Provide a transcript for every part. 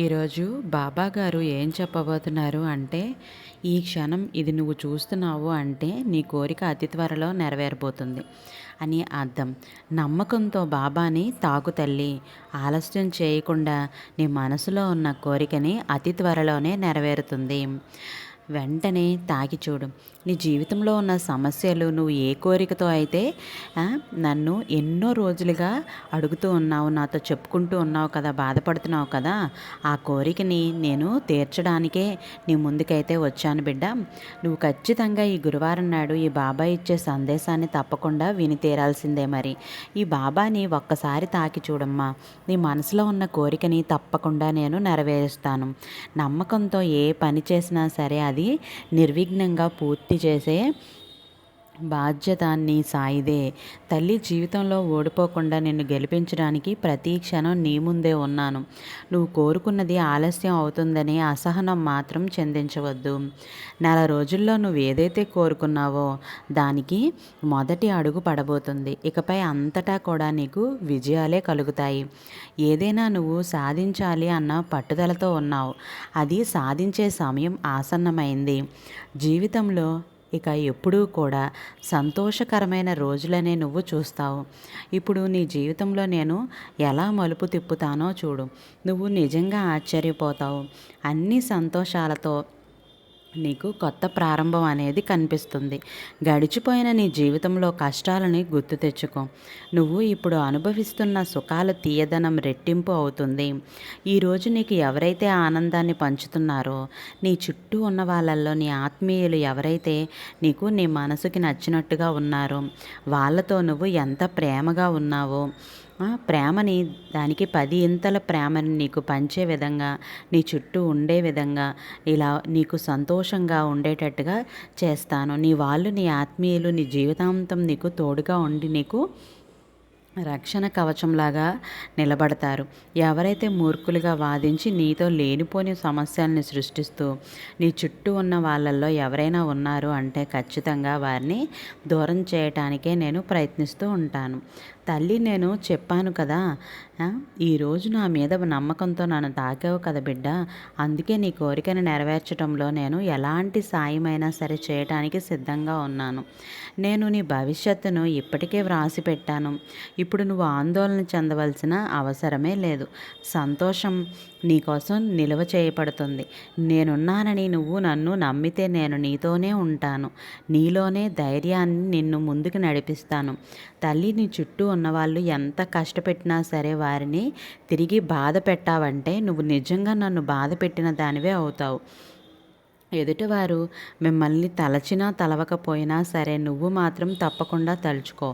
ఈరోజు బాబా గారు ఏం చెప్పబోతున్నారు అంటే ఈ క్షణం ఇది నువ్వు చూస్తున్నావు అంటే నీ కోరిక అతి త్వరలో నెరవేరబోతుంది అని అర్థం. నమ్మకంతో బాబాని తాకు తల్లి ఆలస్యం చేయకుండా నీ మనసులో ఉన్న కోరికని అతి త్వరలోనే నెరవేరుతుంది. వెంటనే తాకి చూడు. నీ జీవితంలో ఉన్న సమస్యలు నువ్వు ఏ కోరికతో అయితే నన్ను ఎన్నో రోజులుగా అడుగుతూ ఉన్నావు నాతో చెప్పుకుంటూ ఉన్నావు కదా బాధపడుతున్నావు కదా ఆ కోరికని నేను తీర్చడానికే నీ ముందుకైతే వచ్చాను బిడ్డ. నువ్వు ఖచ్చితంగా ఈ గురువారం నాడు ఈ బాబా ఇచ్చే సందేశాన్ని తప్పకుండా విని తీరాల్సిందే మరి. ఈ బాబాని ఒక్కసారి తాకి చూడమ్మా. నీ మనసులో ఉన్న కోరికని తప్పకుండా నేను నెరవేరుస్తాను. నమ్మకంతో ఏ పని చేసినా సరే అది నిర్విఘ్నంగా పూర్తి పూర్తి చేసే బాధ్యత నీ సాయిదే. తల్లి జీవితంలో ఓడిపోకుండా నిన్ను గెలిపించడానికి ప్రతి క్షణం నీ ముందే ఉన్నాను. నువ్వు కోరుకున్నది ఆలస్యం అవుతుందని అసహనం మాత్రం చెందించవద్దు. నెల రోజుల్లో నువ్వు ఏదైతే కోరుకున్నావో దానికి మొదటి అడుగు పడబోతుంది. ఇకపై అంతటా కూడా నీకు విజయాలే కలుగుతాయి. ఏదైనా నువ్వు సాధించాలి అన్న పట్టుదలతో ఉన్నావు. అది సాధించే సమయం ఆసన్నమైంది. జీవితంలో ఇక ఎప్పుడూ కూడా సంతోషకరమైన రోజులనే నువ్వు చూస్తావు. ఇప్పుడు నీ జీవితంలో నేను ఎలా మలుపు తిప్పుతానో చూడు. నువ్వు నిజంగా ఆశ్చర్యపోతావు. అన్ని సంతోషాలతో నీకు కొత్త ప్రారంభం అనేది కనిపిస్తుంది. గడిచిపోయిన నీ జీవితంలో కష్టాలని గుర్తు తెచ్చుకో. నువ్వు ఇప్పుడు అనుభవిస్తున్న సుఖాల తీయదనం రెట్టింపు అవుతుంది. ఈరోజు నీకు ఎవరైతే ఆనందాన్ని పంచుతున్నారో నీ చుట్టూ ఉన్న వాళ్ళల్లో నీ ఆత్మీయులు ఎవరైతే నీకు నీ మనసుకి నచ్చినట్టుగా ఉన్నారో వాళ్ళతో నువ్వు ఎంత ప్రేమగా ఉన్నావో ప్రేమని దానికి పది ఇంతల ప్రేమని నీకు పంచే విధంగా నీ చుట్టూ ఉండే విధంగా ఇలా నీకు సంతోషంగా ఉండేటట్టుగా చేస్తాను. నీ వాళ్ళు నీ ఆత్మీయులు నీ జీవితాంతం నీకు తోడుగా ఉండి నీకు రక్షణ కవచంలాగా నిలబడతారు. ఎవరైతే మూర్ఖులుగా వాదించి నీతో లేనిపోని సమస్యల్ని సృష్టిస్తూ నీ చుట్టూ ఉన్న వాళ్ళల్లో ఎవరైనా ఉన్నారు అంటే ఖచ్చితంగా వారిని దూరం చేయటానికే నేను ప్రయత్నిస్తూ ఉంటాను. తల్లి నేను చెప్పాను కదా ఈరోజు నా మీద నమ్మకంతో నన్ను తాకావు కదా బిడ్డ. అందుకే నీ కోరికను నెరవేర్చడంలో నేను ఎలాంటి సాయమైనా సరే చేయటానికి సిద్ధంగా ఉన్నాను. నేను నీ భవిష్యత్తును ఇప్పటికే వ్రాసి పెట్టాను. ఇప్పుడు నువ్వు ఆందోళన చెందవలసిన అవసరమే లేదు. సంతోషం నీకోసం నిల్వ చేయబడుతుంది. నేనున్నానని నువ్వు నన్ను నమ్మితే నేను నీతోనే ఉంటాను. నీలోనే ధైర్యాన్ని నిన్ను ముందుకు నడిపిస్తాను. తల్లిని చుట్టూ ఉన్నవాళ్ళు ఎంత కష్టపెట్టినా సరే వారిని తిరిగి బాధ పెట్టావంటే నువ్వు నిజంగా నన్ను బాధ పెట్టిన దానివే అవుతావు. ఎదుటివారు మిమ్మల్ని తలచినా తలవకపోయినా సరే నువ్వు మాత్రం తప్పకుండా తలుచుకో.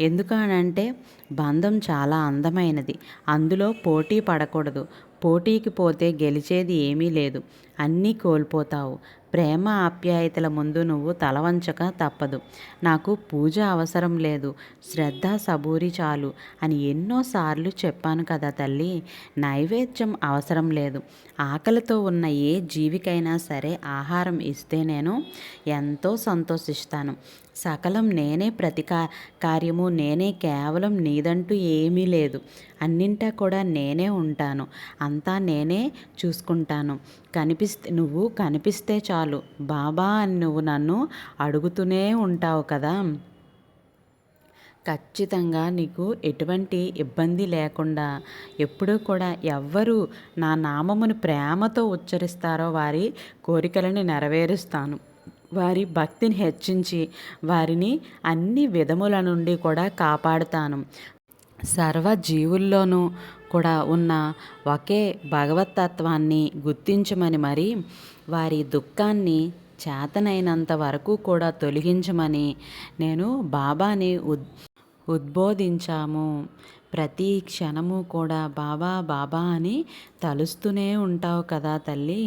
ఎందుకనంటే బంధం చాలా అందమైనది. అందులో పోటీ పడకూడదు. పోటీకి పోతే గెలిచేది ఏమీ లేదు. అన్నీ కోల్పోతావు. ప్రేమ ఆప్యాయతల ముందు నువ్వు తలవంచక తప్పదు. నాకు పూజ అవసరం లేదు. శ్రద్ధ సబూరి చాలు అని ఎన్నోసార్లు చెప్పాను కదా తల్లి. నైవేద్యం అవసరం లేదు. ఆకలితో ఉన్న ఏ జీవికైనా సరే ఆహారం ఇస్తే నేను ఎంతో సంతోషిస్తాను. సకలం నేనే ప్రతికా కార్యము నేనే కేవలం నీదంటూ ఏమీ లేదు. అన్నింటా కూడా నేనే ఉంటాను. అంతా నేనే చూసుకుంటాను. కనిపిస్తే నువ్వు కనిపిస్తే చాలు. బాబా అని నువ్వు నన్ను అడుగుతూనే ఉంటావు కదా. ఖచ్చితంగా నీకు ఎటువంటి ఇబ్బంది లేకుండా ఎప్పుడూ కూడా ఎవ్వరు నా నామమును ప్రేమతో ఉచ్చరిస్తారో వారి కోరికలని నెరవేరుస్తాను. వారి భక్తిని హెచ్చించి వారిని అన్ని విధముల నుండి కూడా కాపాడుతాను. సర్వ జీవుల్లోనూ కూడా ఉన్న ఒకే భగవతత్వాన్ని గుర్తించమని మరి వారి దుఃఖాన్ని చేతనైనంత వరకు కూడా తొలగించమని నేను బాబాని ఉద్ ఉద్బోధించాము. ప్రతి క్షణము కూడా బాబా బాబా అని తలుస్తూనే ఉంటావు కదా తల్లి.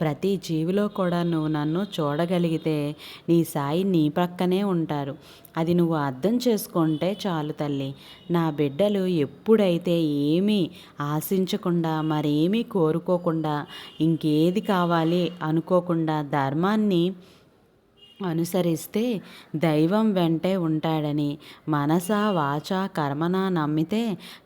ప్రతి జీవిలో కూడా నువ్వు నన్ను చూడగలిగితే నీ సాయి నీ ప్రక్కనే ఉంటారు. అది నువ్వు అర్థం చేసుకుంటే చాలు తల్లి. నా బిడ్డలు ఎప్పుడైతే ఏమీ ఆశించకుండా మరేమీ కోరుకోకుండా ఇంకేది కావాలి అనుకోకుండా ధర్మాన్ని అనుసరిస్తే దైవం వెంటే ఉంటాడని మనస వాచ కర్మన నమ్మితే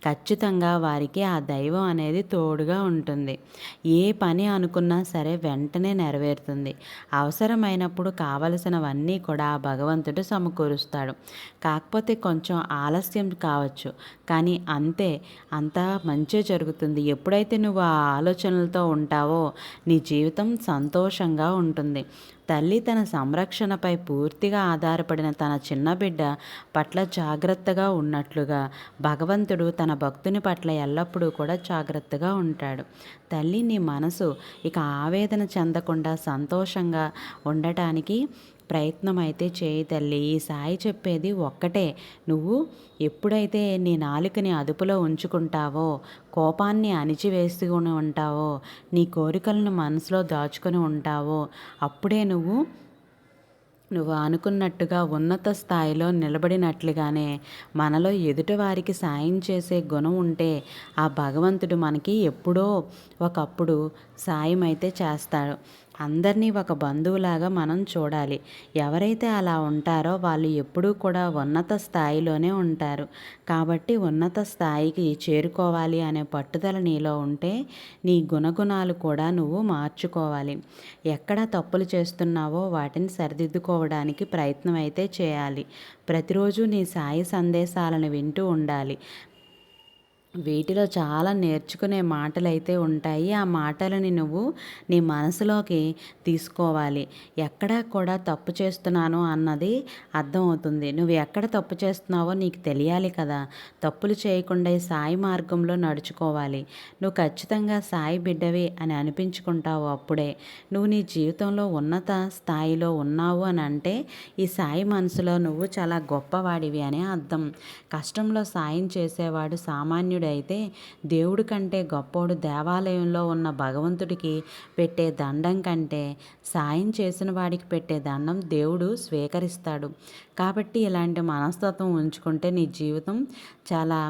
ఖచ్చితంగా వారికి ఆ దైవం అనేది తోడుగా ఉంటుంది. ఏ పని అనుకున్నా సరే వెంటనే నెరవేరుతుంది. అవసరమైనప్పుడు కావలసినవన్నీ కూడా ఆ భగవంతుడు సమకూరుస్తాడు. కాకపోతే కొంచెం ఆలస్యం కావచ్చు. కానీ అంతే అంతా మంచి జరుగుతుంది. ఎప్పుడైతే నువ్వు ఆ ఆలోచనలతో ఉంటావో నీ జీవితం సంతోషంగా ఉంటుంది. తల్లి తన సంరక్షణపై పూర్తిగా ఆధారపడిన తన చిన్న బిడ్డ పట్ల జాగ్రత్తగా ఉన్నట్లుగా భగవంతుడు తన భక్తుని పట్ల ఎల్లప్పుడూ కూడా జాగ్రత్తగా ఉంటాడు. తల్లి నీ మనసు ఇక ఆవేదన చెందకుండా సంతోషంగా ఉండటానికి ప్రయత్నం అయితే చేయి తల్లి. ఈ సాయి చెప్పేది ఒక్కటే. నువ్వు ఎప్పుడైతే నీ నాలుకని అదుపులో ఉంచుకుంటావో కోపాన్ని అణిచివేసుకుని ఉంటావో నీ కోరికలను మనసులో దాచుకొని ఉంటావో అప్పుడే నువ్వు నువ్వు అనుకున్నట్టుగా ఉన్నత స్థాయిలో నిలబడినట్లుగానే మనలో ఎదుటివారికి సాయం చేసే గుణం ఉంటే ఆ భగవంతుడు మనకి ఎప్పుడో ఒకప్పుడు సాయం అయితే చేస్తాడు. అందరినీ ఒక బంధువులాగా మనం చూడాలి. ఎవరైతే అలా ఉంటారో వాళ్ళు ఎప్పుడూ కూడా ఉన్నత స్థాయిలోనే ఉంటారు. కాబట్టి ఉన్నత స్థాయికి చేరుకోవాలి అనే పట్టుదల నీలో ఉంటే నీ గుణగుణాలు కూడా నువ్వు మార్చుకోవాలి. ఎక్కడ తప్పులు చేస్తున్నావో వాటిని సరిదిద్దుకోవడానికి ప్రయత్నం అయితే చేయాలి. ప్రతిరోజు నీ సాయి సందేశాలను వింటూ ఉండాలి. వీటిలో చాలా నేర్చుకునే మాటలు అయితే ఉంటాయి. ఆ మాటలని నువ్వు నీ మనసులోకి తీసుకోవాలి. ఎక్కడ కూడా తప్పు చేస్తున్నాను అన్నది అర్థమవుతుంది. నువ్వు ఎక్కడ తప్పు చేస్తున్నావో నీకు తెలియాలి కదా. తప్పులు చేయకుండా సాయి మార్గంలో నడుచుకోవాలి. నువ్వు ఖచ్చితంగా సాయి బిడ్డవి అని అనిపించుకుంటావు అప్పుడే. నువ్వు నీ జీవితంలో ఉన్నత స్థాయిలో ఉన్నావు అని అంటే ఈ సాయి మనసులో నువ్వు చాలా గొప్పవాడివి అని అర్థం. కష్టంలో సాయం చేసేవాడు సామాన్యుడు అయితే దేవుడి కంటే గొప్పోడు దేవాలయంలో ఉన్న భగవంతుడికి పెట్టే దండం కంటే సాయం చేసిన వాడికి పెట్టే దండం దేవుడు స్వీకరిస్తాడు. కాబట్టి ఇలాంటి మనస్తత్వం ఉంచుకుంటే నీ జీవితం చాలా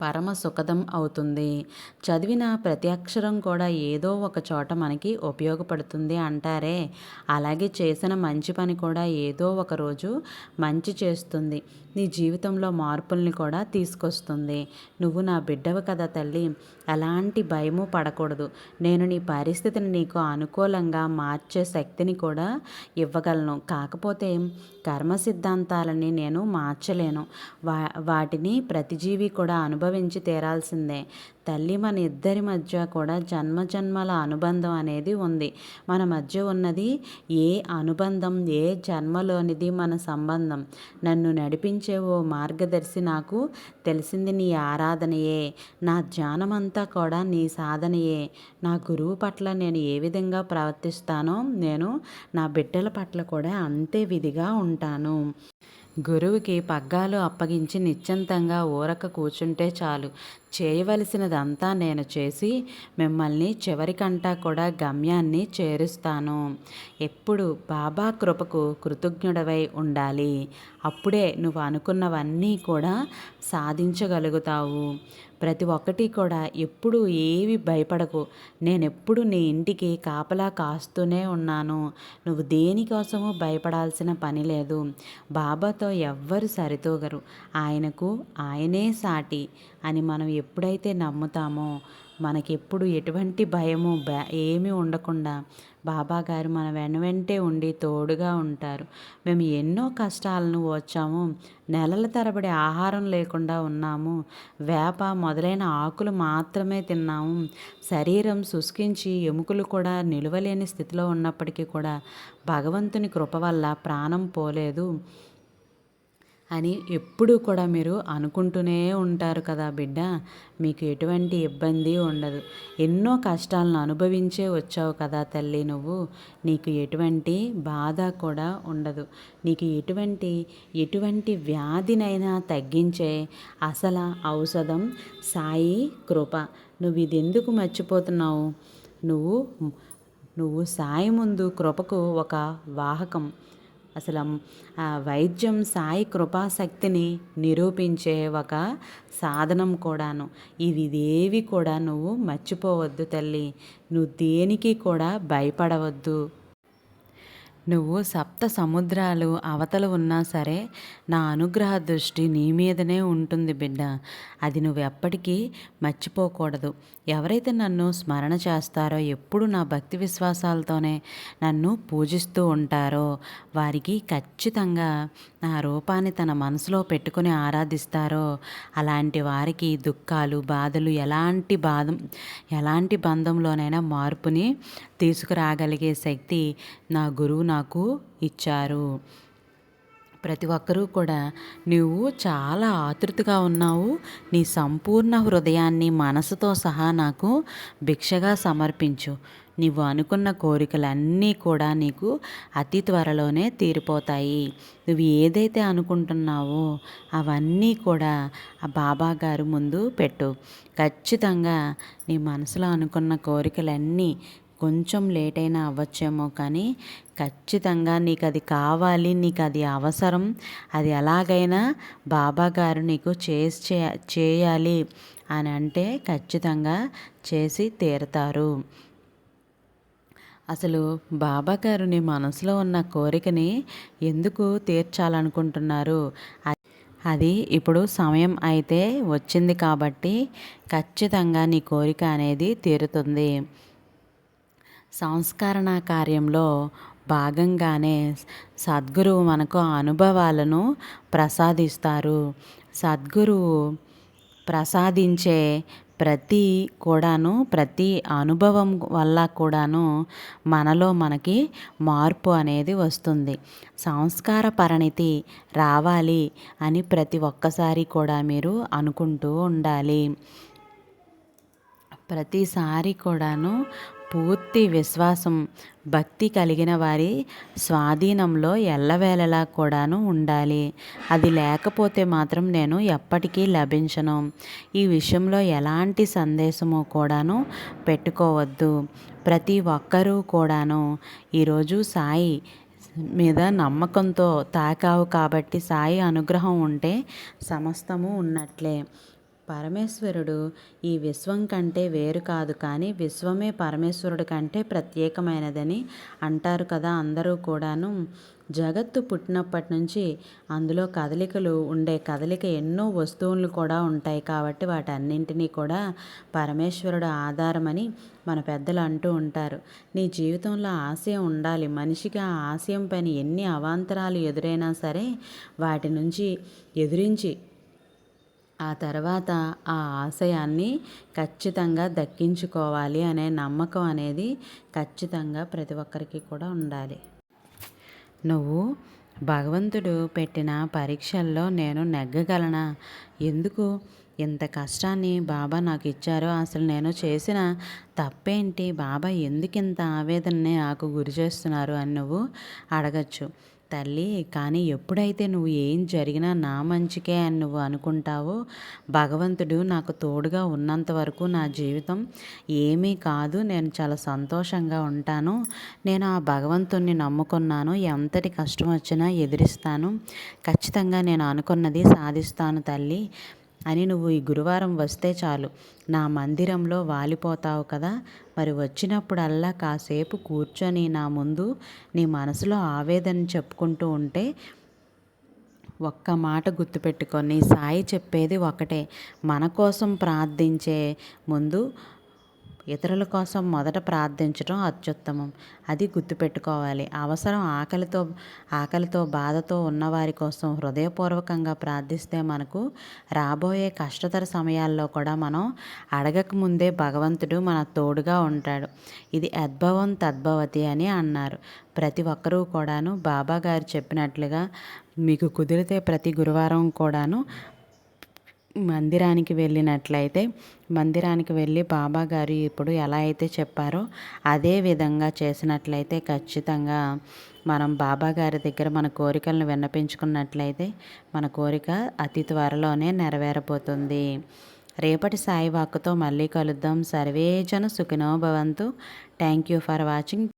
పరమ సుఖదం అవుతుంది. చదివిన ప్రతి అక్షరం కూడా ఏదో ఒక చోట మనకి ఉపయోగపడుతుంది అంటారే. అలాగే చేసిన మంచి పని కూడా ఏదో ఒక రోజు మంచి చేస్తుంది. నీ జీవితంలో మార్పుల్ని కూడా తీసుకొస్తుంది. నువ్వు నా బిడ్డవు కదా తల్లి. ఎలాంటి భయము పడకూడదు. నేను నీ పరిస్థితిని నీకు అనుకూలంగా మార్చే శక్తిని కూడా ఇవ్వగలను. కాకపోతే కర్మ సిద్ధాంతాలని నేను మార్చలేను. వా వాటిని ప్రతిజీవి కూడా అనుభవించి తీరాల్సిందే. తల్లి మన ఇద్దరి మధ్య కూడా జన్మజన్మల అనుబంధం అనేది ఉంది. మన మధ్య ఉన్నది ఏ అనుబంధం ఏ జన్మలోనిది మన సంబంధం. నన్ను నడిపించే ఓ మార్గదర్శి నాకు తెలిసింది నీ ఆరాధనయే. నా ధ్యానమంతా కూడా నీ సాధనయే. నా గురువు పట్ల నేను ఏ విధంగా ప్రవర్తిస్తానో నేను నా బిడ్డల పట్ల కూడా అంతే విధిగా ఉంటాను. గురువుకి పగ్గాలు అప్పగించి నిశ్చంతంగా ఊరక కూర్చుంటే చాలు. చేయవలసినదంతా నేను చేసి మిమ్మల్ని చివరికంటా కూడా గమ్యాన్ని చేరుస్తాను. ఎప్పుడు బాబా కృపకు కృతజ్ఞుడవై ఉండాలి. అప్పుడే నువ్వు అనుకున్నవన్నీ కూడా సాధించగలుగుతావు. ప్రతి ఒక్కటి కూడా ఎప్పుడు ఏవి భయపడకు. నేను ఎప్పుడు నీ ఇంటికి కాపలా కాస్తూనే ఉన్నాను. నువ్వు దేనికోసము భయపడాల్సిన పని లేదు. బాబాతో ఎవ్వరు సరితూగరు. ఆయనకు ఆయనే సాటి అని మనం ఎప్పుడైతే నమ్ముతామో మనకెప్పుడు ఎటువంటి భయము ఏమీ ఉండకుండా బాబా గారు మన వెన వెంటే ఉండి తోడుగా ఉంటారు. మేము ఎన్నో కష్టాలను వచ్చాము నెలల తరబడి ఆహారం లేకుండా ఉన్నాము వేప మొదలైన ఆకులు మాత్రమే తిన్నాము శరీరం శుష్కించి ఎముకలు కూడా నిలవలేని స్థితిలో ఉన్నప్పటికీ కూడా భగవంతుని కృప వల్ల ప్రాణం పోలేదు. అని ఎప్పుడూ కూడా మీరు అనుకుంటూనే ఉంటారు కదా బిడ్డ. మీకు ఎటువంటి ఇబ్బంది ఉండదు. ఎన్నో కష్టాలను అనుభవించే వచ్చావు కదా తల్లి నువ్వు. నీకు ఎటువంటి బాధ కూడా ఉండదు. నీకు ఎటువంటి ఎటువంటి వ్యాధినైనా తగ్గించే అసలు ఔషధం సాయి కృప. నువ్వు ఇది ఎందుకు మర్చిపోతున్నావు? నువ్వు నువ్వు సాయి ముందు కృపకు ఒక వాహకం. అసలు ఆ వైద్యం సాయి కృపాశక్తిని నిరూపించే ఒక సాధనం కూడాను. ఇవి ఇదేవి కూడా నువ్వు మర్చిపోవద్దు తల్లి. నువ్వు దేనికి కూడా భయపడవద్దు. నువ్వు సప్త సముద్రాలు అవతల ఉన్నా సరే నా అనుగ్రహ దృష్టి నీ మీదనే ఉంటుంది బిడ్డ. అది నువ్వు ఎప్పటికీ మర్చిపోకూడదు. ఎవరైతే నన్ను స్మరణ చేస్తారో ఎప్పుడు నా భక్తి విశ్వాసాలతోనే నన్ను పూజిస్తూ ఉంటారో వారికి ఖచ్చితంగా నా రూపాన్ని తన మనసులో పెట్టుకుని ఆరాధిస్తారో అలాంటి వారికి దుఃఖాలు బాధలు ఎలాంటి బాధం ఎలాంటి బంధంలోనైనా మార్పుని తీసుకురాగలిగే శక్తి నా గురువు నాకు ఇచ్చారు. ప్రతి ఒక్కరూ కూడా నువ్వు చాలా ఆతృతగా ఉన్నావు. నీ సంపూర్ణ హృదయాన్ని మనసుతో సహా నాకు భిక్షగా సమర్పించు. నీవు అనుకున్న కోరికలన్నీ కూడా నీకు అతి త్వరలోనే తీరిపోతాయి. నువ్వు ఏదైతే అనుకుంటున్నావో అవన్నీ కూడా ఆ బాబా గారు ముందు పెట్టు. ఖచ్చితంగా నీ మనసులో అనుకున్న కోరికలన్నీ కొంచెం లేట్ అయినా అవ్వచ్చేమో కానీ ఖచ్చితంగా నీకు అది కావాలి నీకు అది అవసరం. అది ఎలాగైనా బాబా గారు నీకు చేసి చేయాలి అని అంటే ఖచ్చితంగా చేసి తీరుతారు. అసలు బాబా గారు నీ మనసులో ఉన్న కోరికని ఎందుకు తీర్చాలనుకుంటున్నారు? అది ఇప్పుడు సమయం అయితే వచ్చింది కాబట్టి ఖచ్చితంగా నీ కోరిక అనేది తీరుతుంది. సంస్కరణ కార్యంలో భాగంగానే సద్గురువు మనకు అనుభవాలను ప్రసాదిస్తారు. సద్గురువు ప్రసాదించే ప్రతి కూడాను ప్రతి అనుభవం వల్ల కూడాను మనలో మనకి మార్పు అనేది వస్తుంది. సంస్కార పరిణితి రావాలి అని ప్రతి ఒక్కసారి కూడా మీరు అనుకుంటూ ఉండాలి. ప్రతిసారి కూడాను పూర్తి విశ్వాసం భక్తి కలిగిన వారి స్వాధీనంలో ఎల్లవేళలా కూడాను ఉండాలి. అది లేకపోతే మాత్రం నేను ఎప్పటికీ లభించను. ఈ విషయంలో ఎలాంటి సందేశము కూడాను పెట్టుకోవద్దు. ప్రతి ఒక్కరూ కూడాను ఈరోజు సాయి మీద నమ్మకంతో తాకావు కాబట్టి సాయి అనుగ్రహం ఉంటే సమస్తము ఉన్నట్లే. పరమేశ్వరుడు ఈ విశ్వం కంటే వేరు కాదు కానీ విశ్వమే పరమేశ్వరుడు కంటే ప్రత్యేకమైనదని అంటారు కదా అందరూ కూడాను. జగత్తు పుట్టినప్పటి నుంచి అందులో కదలికలు ఉండే కదలిక ఎన్నో వస్తువులు కూడా ఉంటాయి కాబట్టి వాటన్నింటినీ కూడా పరమేశ్వరుడు ఆధారమని మన పెద్దలు అంటూ ఉంటారు. నీ జీవితంలో ఆశయం ఉండాలి. మనిషికి ఆ ఆశయం పైన ఎన్ని అవాంతరాలు ఎదురైనా సరే వాటి నుంచి ఎదురించి ఆ తర్వాత ఆ ఆశయాన్ని ఖచ్చితంగా దక్కించుకోవాలి అనే నమ్మకం అనేది ఖచ్చితంగా ప్రతి ఒక్కరికి కూడా ఉండాలి. నువ్వు భగవంతుడు పెట్టిన పరీక్షల్లో నేను నెగ్గగలనా? ఎందుకు? ఇంత కష్టాన్ని బాబా నాకు ఇచ్చారో అసలు నేను చేసిన తప్పేంటి? బాబా ఎందుకు ఇంత ఆవేదనని నాకు గురి చేస్తున్నారు అని నువ్వు అడగచ్చు. తల్లి కానీ ఎప్పుడైతే నువ్వు ఏం జరిగినా నా మంచికే అని నువ్వు అనుకుంటావో భగవంతుడు నాకు తోడుగా ఉన్నంత వరకు నా జీవితం ఏమీ కాదు. నేను చాలా సంతోషంగా ఉంటాను. నేను ఆ భగవంతుణ్ణి నమ్ముకున్నాను. ఎంతటి కష్టం వచ్చినా ఎదిరిస్తాను. ఖచ్చితంగా నేను అనుకున్నది సాధిస్తాను తల్లి. అని నువ్వు ఈ గురువారం వస్తే చాలు. నా మందిరంలో వాలిపోతావు కదా. మరి వచ్చినప్పుడల్లా కాసేపు కూర్చొని నా ముందు నీ మనసులో ఆవేదన చెప్పుకుంటూ ఉంటే ఒక్క మాట గుర్తుపెట్టుకొని సాయి చెప్పేది ఒకటే. మన కోసం ప్రార్థించే ముందు ఇతరుల కోసం మొదట ప్రార్థించడం అత్యుత్తమం. అది గుర్తుపెట్టుకోవాలి. అవసరం ఆకలితో ఆకలితో బాధతో ఉన్నవారి కోసం హృదయపూర్వకంగా ప్రార్థిస్తే మనకు రాబోయే కష్టతర సమయాల్లో కూడా మనం అడగక ముందే భగవంతుడు మన తోడుగా ఉంటాడు. ఇది అద్భవం తద్భవతి అని అన్నారు. ప్రతి ఒక్కరూ కూడాను బాబా గారు చెప్పినట్లుగా మీకు కుదిరితే ప్రతి గురువారం కూడాను మందిరానికి వెళ్ళినట్లయితే మందిరానికి వెళ్ళి బాబా గారు ఇప్పుడు ఎలా అయితే చెప్పారో అదే విధంగా చేసినట్లయితే ఖచ్చితంగా మనం బాబా గారి దగ్గర మన కోరికలను విన్నపించుకున్నట్లయితే మన కోరిక అతి త్వరలోనే నెరవేరబోతుంది. రేపటి సాయి వాక్కుతో మళ్ళీ కలుద్దాం. సర్వేజన సుఖినో భవంతు. Thank you for watching